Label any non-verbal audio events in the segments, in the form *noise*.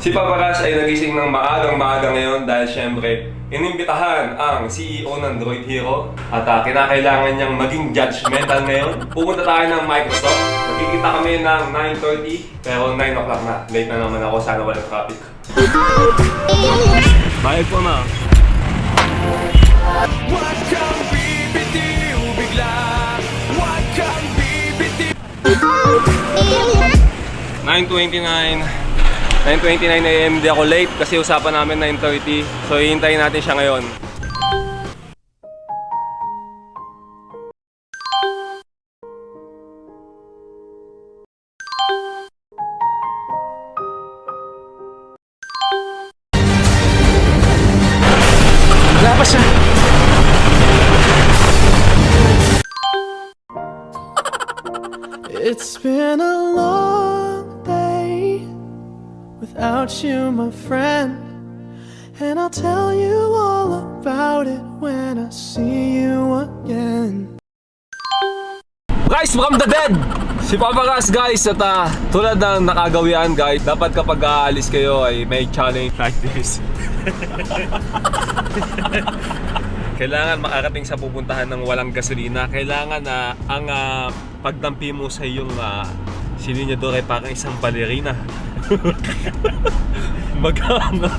Si Papa Cash ay nagising ng maagang maaga ngayon dahil syempre, inimbitahan ang CEO ng Droid Hero at ah, kinakailangan niyang maging judgmental ngayon. Pupunta tayo ng Microsoft. Nakikita kami ng 9.30 pero 9 o'clock na. Late na naman ako, sana walang traffic. Bayad po na. Huwag kang bibitiw bigla Huwag kang bibitiw 9.29 9.29 AM, di ako late kasi usapan namin 9.30 So hihintayin natin siya ngayon. Wala pa siya. It's been a long without you, my friend. And I'll tell you all about it when I see you again. Guys, from the dead! Si Papa Gas guys at ah, tulad ng nakagawian guys dapat kapag aalis kayo ay may challenge like this *laughs* Kailangan makarating sa pupuntahan ng walang gasolina. Kailangan na ang ah, pagdampi mo sa iyong uh, silinyador ay parang isang balerina. *laughs* Magana.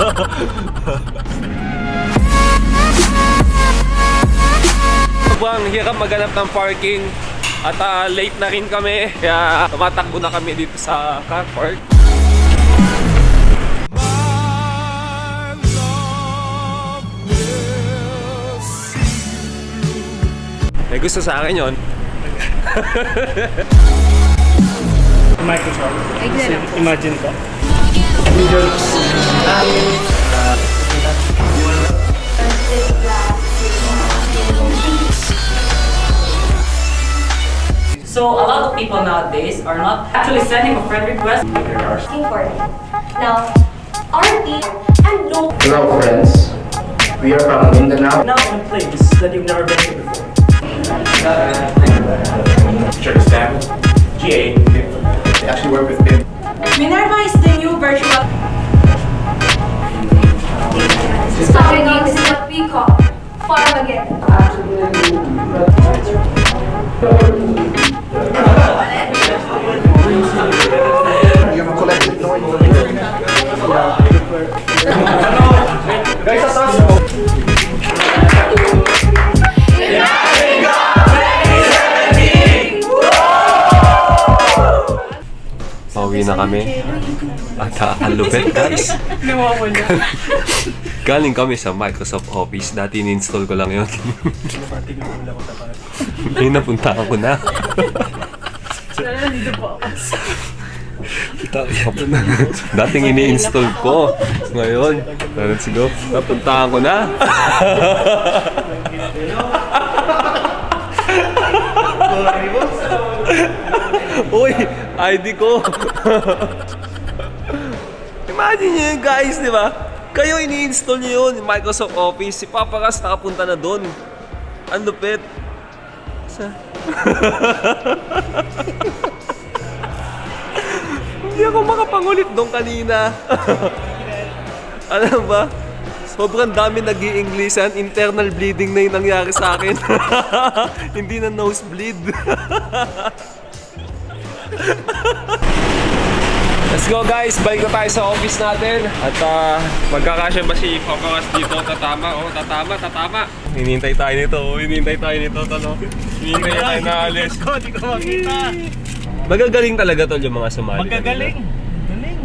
Sobrang hirap maghanap ng parking at ah, late na rin kami. Kaya tumatakbo na kami dito sa car park. May gusto sa akin yon. *laughs* Microsoft. Imagine ko. So a lot of people nowadays are not actually sending a friend request. asking for it. Now, our team and no Hello friends, we are from Mindanao. Now in a place that you've never been to before. Church staff, GA. They actually work with Pim. Minerva is the new virtual Pauwi na kami. At ah, ang lupit guys. *laughs* *laughs* Galing kami sa Microsoft Office. Dati in-install ko lang yun. *laughs* Ngayon napuntahan ko na. Dating ini-install ko. Ngayon, let's go. Napuntahan ko na. ID ko. *laughs* Imagine nyo yun guys, di ba? Kayo ini-install nyo yun, Microsoft Office. Si Papa Ras nakapunta na doon. Ang lupit. Sa... *laughs* Hindi ako makapangulit doon kanina. *laughs* Alam ba? Sobrang dami nag iinglissan internal bleeding na yung nangyari sa akin. Hindi na nosebleed. Let's go guys, balik na tayo sa office natin At uh, magkakasya ba si Papa Mas dito? Tatama, oh, tatama, tatama Hinihintay tayo nito, oh, hinihintay tayo nito, tolo Hinihintay tayo na alis Ko, di ko makita. Magagaling talaga tol yung mga sumali Magagaling. Galing.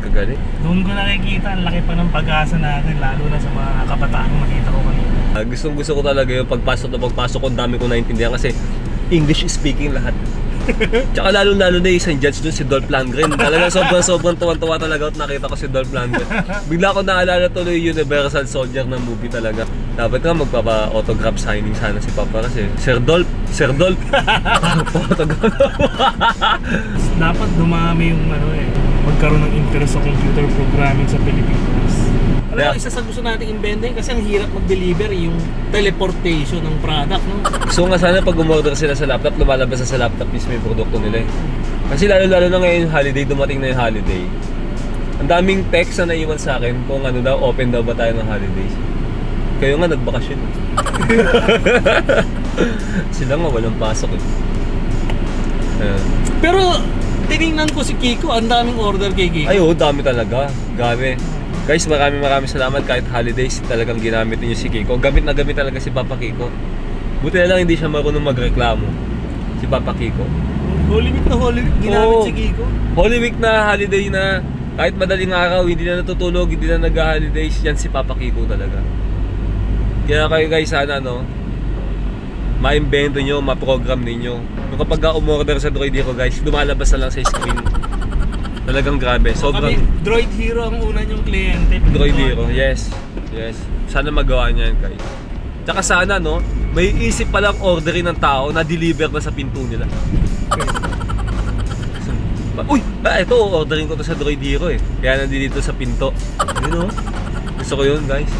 Magagaling Doon ko nakikita, ang laki pa ng pag-asa natin, lalo na sa mga kabataan makita ko kanina. uh, Gustong gusto ko talaga yung pagpasok na pagpasok ko, ang dami ko naintindihan kasi English speaking lahat Tsaka lalo-lalo na isang judge dun si Dolph Lundgren. Talaga sobrang-sobrang tuwan-tuwa talaga at nakita ko si Dolph Lundgren. Bigla ko naalala tuloy yung Universal Soldier ng movie talaga. Dapat nga magpapa-autograph signing sana si Papa kasi Sir Dolph, Sir Dolph. autograph. Dapat dumami yung ano eh, magkaroon ng interest sa computer programming sa Pilipinas. Yeah. mo, isa sa gusto nating imbentahin kasi ang hirap mag-deliver yung teleportation ng product. No? so nga sana pag umorder sila sa laptop, lumalabas na sa laptop mismo yung produkto nila eh. Kasi lalo-lalo na ngayon holiday, dumating na yung holiday. Ang daming text na naiwan sa akin kung ano daw, open daw ba tayo ng holidays. Kayo nga nagbakasyon. *laughs* Sila nga walang pasok eh. Ayan. Pero, tiningnan ko si Kiko, ang daming order kay Kiko. Ay, oo, dami talaga. Gabi. Guys, maraming maraming salamat kahit holidays talagang ginamit niyo si Kiko. Gamit na gamit talaga si Papa Kiko. Buti na lang hindi siya marunong magreklamo. Si Papa Kiko. Holy Week na Holy Week, ginamit Oo. si Kiko. Holy Week na holiday na kahit madaling araw, hindi na natutulog, hindi na nag-holidays, yan si Papa Kiko talaga. Kaya kayo guys, sana no, ma-invento nyo, ma-program ninyo. Yung kapag ka umorder sa Droid Hero guys, lumalabas na lang sa screen. Talagang grabe. Sobrang Kami, Droid Hero ang una niyong kliyente. Droid Hero. Yes. Yes. Sana magawa niya yan guys. Tsaka sana no, may isip palang orderin ng tao na deliver na sa pinto nila. So, Uy! Ah, ito, ordering ko to sa Droid Hero eh. Kaya nandito sa pinto. Yun know? Gusto ko yun, guys.